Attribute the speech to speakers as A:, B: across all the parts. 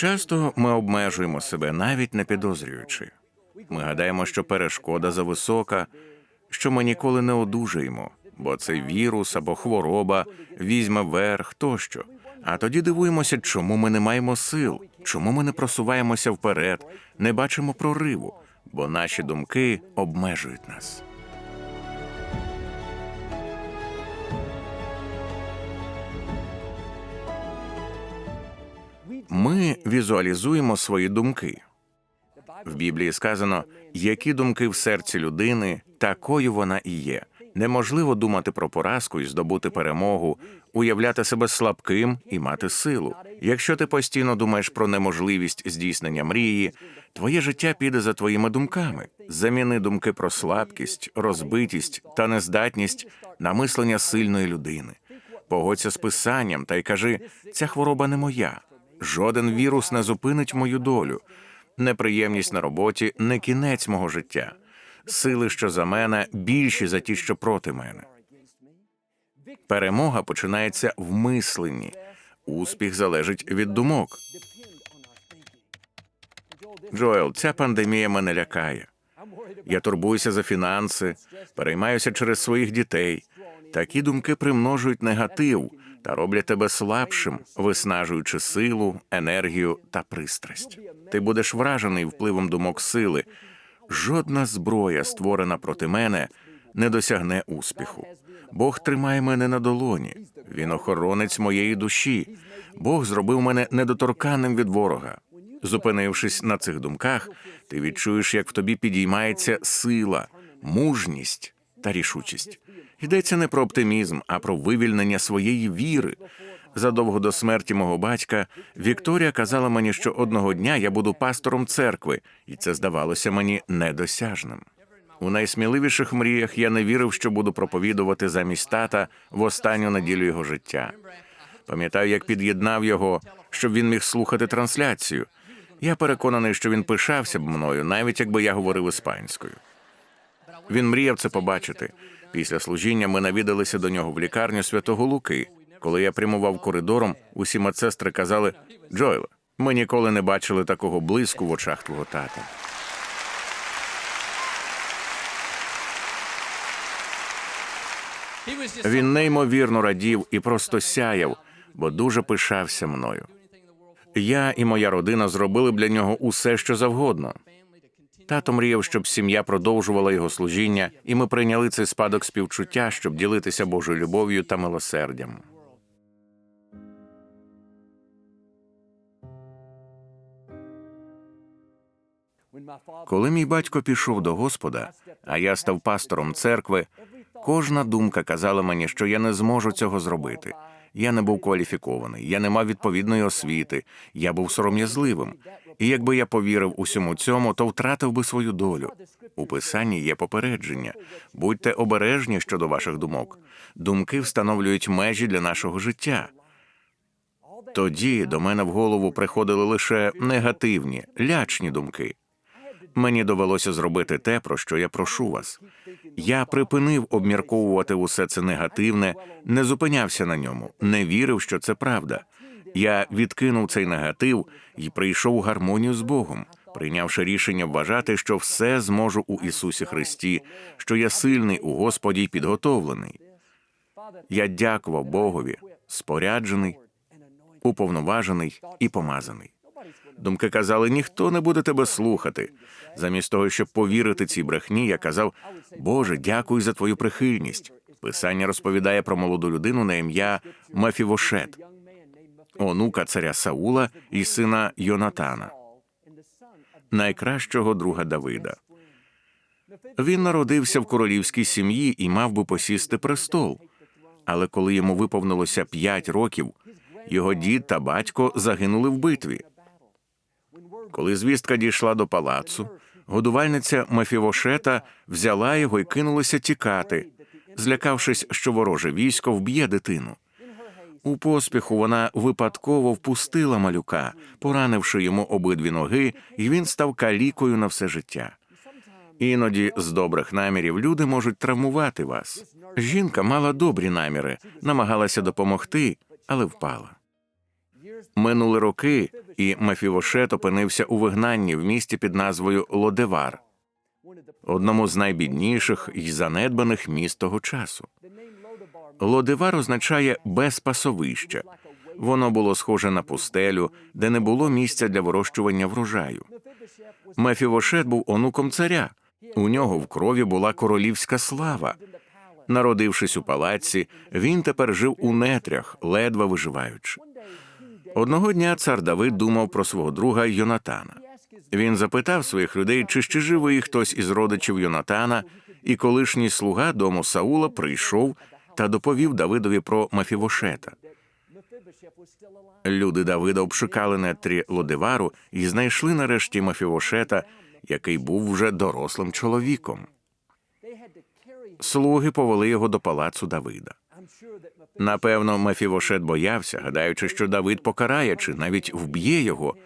A: Часто ми обмежуємо себе, навіть не підозрюючи. Ми гадаємо, що перешкода зависока, що ми ніколи не одужаємо, бо це вірус або хвороба візьме верх тощо. А тоді дивуємося, чому ми не маємо сил, чому ми не просуваємося вперед, не бачимо прориву, бо наші думки обмежують нас. Ми візуалізуємо свої думки. В Біблії сказано, які думки в серці людини, такою вона і є. Неможливо думати про поразку і здобути перемогу, уявляти себе слабким і мати силу. Якщо ти постійно думаєш про неможливість здійснення мрії, твоє життя піде за твоїми думками. Заміни думки про слабкість, розбитість та нездатність на мислення сильної людини. Погодься з писанням та й кажи: ця хвороба не моя. Жоден вірус не зупинить мою долю. Неприємність на роботі не кінець мого життя. Сили, що за мене, більші за ті, що проти мене. Перемога починається в мисленні. Успіх залежить від думок. Джоел, ця пандемія мене лякає. Я турбуюся за фінанси, переймаюся через своїх дітей. Такі думки примножують негатив та роблять тебе слабшим, виснажуючи силу, енергію та пристрасть. Ти будеш вражений впливом думок сили. Жодна зброя, створена проти мене, не досягне успіху. Бог тримає мене на долоні. Він охоронець моєї душі. Бог зробив мене недоторканним від ворога. Зупинившись на цих думках, ти відчуєш, як в тобі підіймається сила, мужність та рішучість. Йдеться не про оптимізм, а про вивільнення своєї віри. Задовго до смерті мого батька Вікторія казала мені, що одного дня я буду пастором церкви, і це здавалося мені недосяжним. У найсміливіших мріях я не вірив, що буду проповідувати замість тата в останню неділю його життя. Пам'ятаю, як під'єднав його, щоб він міг слухати трансляцію. Я переконаний, що він пишався б мною, навіть якби я говорив іспанською. Він мріяв це побачити. Після служіння ми навідалися до нього в лікарню святого Луки. Коли я прямував коридором, усі медсестри казали: Джойле, ми ніколи не бачили такого блиску в очах твого тата. Він неймовірно радів і просто сяяв, бо дуже пишався мною. Я і моя родина зробили для нього усе, що завгодно. Тато мріяв, щоб сім'я продовжувала його служіння, і ми прийняли цей спадок співчуття, щоб ділитися Божою любов'ю та милосердям. Коли мій батько пішов до Господа, а я став пастором церкви, кожна думка казала мені, що я не зможу цього зробити. Я не був кваліфікований, я не мав відповідної освіти, я був сором'язливим. І якби я повірив усьому цьому, то втратив би свою долю. У писанні є попередження. Будьте обережні щодо ваших думок. Думки встановлюють межі для нашого життя. Тоді до мене в голову приходили лише негативні, лячні думки. Мені довелося зробити те, про що я прошу вас. Я припинив обмірковувати усе це негативне, не зупинявся на ньому, не вірив, що це правда. Я відкинув цей негатив і прийшов у гармонію з Богом, прийнявши рішення вважати, що все зможу у Ісусі Христі, що я сильний у Господі й підготовлений. Я дякував Богові, споряджений, уповноважений і помазаний. Думки казали, ніхто не буде тебе слухати. Замість того, щоб повірити цій брехні, я казав: Боже, дякую за твою прихильність. Писання розповідає про молоду людину на ім'я Мефівошет, онука царя Саула і сина Йонатана, найкращого друга Давида. Він народився в королівській сім'ї і мав би посісти престол. Але коли йому виповнилося п'ять років, його дід та батько загинули в битві. Коли звістка дійшла до палацу, годувальниця Мефівошета взяла його і кинулася тікати, злякавшись, що вороже військо вб'є дитину. У поспіху вона випадково впустила малюка, поранивши йому обидві ноги, і він став калікою на все життя. Іноді з добрих намірів люди можуть травмувати вас. Жінка мала добрі наміри, намагалася допомогти, але впала. Минули роки, і Мефівошет опинився у вигнанні в місті під назвою Лодевар, одному з найбідніших і занедбаних міст того часу. Лодевар означає без пасовища. Воно було схоже на пустелю, де не було місця для вирощування врожаю. Мефівошет був онуком царя. У нього в крові була королівська слава. Народившись у палаці, він тепер жив у нетрях, ледве виживаючи. Одного дня цар Давид думав про свого друга Йонатана. Він запитав своїх людей, чи ще живий хтось із родичів Йонатана, і колишній слуга дому Саула прийшов та доповів Давидові про Мафівошета. Люди Давида обшукали нетрі Лодивару і знайшли нарешті Мафівошета, який був вже дорослим чоловіком. Слуги повели його до палацу Давида. Напевно, Мефівошет боявся, гадаючи, що Давид покарає чи навіть вб'є його,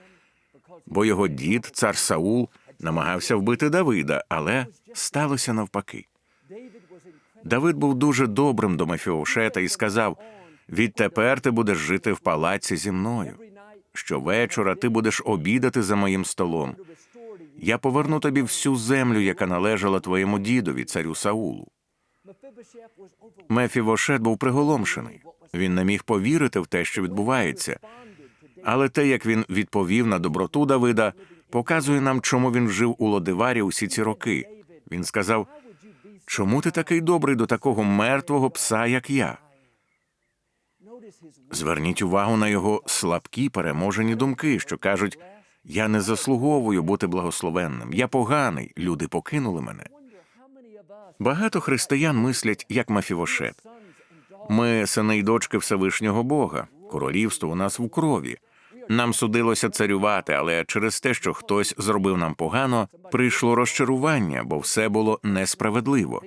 A: бо його дід, цар Саул, намагався вбити Давида, але сталося навпаки. Давид був дуже добрим до Мефіошета і сказав: відтепер ти будеш жити в палаці зі мною. Щовечора ти будеш обідати за моїм столом. Я поверну тобі всю землю, яка належала твоєму дідові, царю Саулу. Мефівошет був приголомшений. Він не міг повірити в те, що відбувається. Але те, як він відповів на доброту Давида, показує нам, чому він жив у Лодиварі усі ці роки. Він сказав: Чому ти такий добрий до такого мертвого пса, як я? Зверніть увагу на його слабкі переможені думки, що кажуть: я не заслуговую бути благословенним, я поганий, люди покинули мене. Багато християн мислять як Мафівошет. Ми сини й дочки Всевишнього Бога, королівство у нас в крові. Нам судилося царювати, але через те, що хтось зробив нам погано, прийшло розчарування, бо все було несправедливо.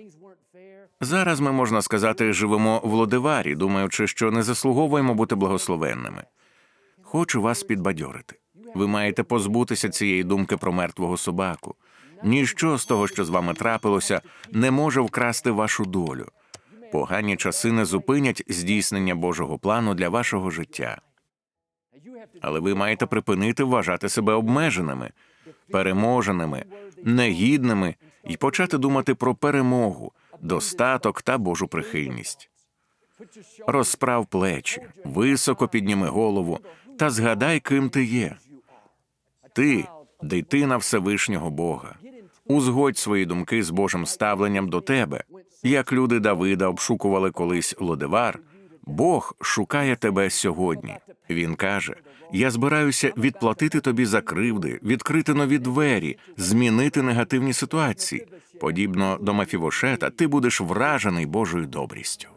A: Зараз ми можна сказати, живемо в Лодиварі, думаючи, що не заслуговуємо бути благословенними. Хочу вас підбадьорити. Ви маєте позбутися цієї думки про мертвого собаку. Ніщо з того, що з вами трапилося, не може вкрасти вашу долю. Погані часи не зупинять здійснення Божого плану для вашого життя. Але ви маєте припинити вважати себе обмеженими, переможеними, негідними і почати думати про перемогу, достаток та Божу прихильність. Розправ плечі, високо підніми голову та згадай, ким ти є. Ти дитина Всевишнього Бога. Узгодь свої думки з Божим ставленням до тебе. Як люди Давида обшукували колись Лодивар, Бог шукає тебе сьогодні. Він каже: Я збираюся відплатити тобі за кривди, відкрити нові двері, змінити негативні ситуації. Подібно до Мафівошета, ти будеш вражений Божою добрістю.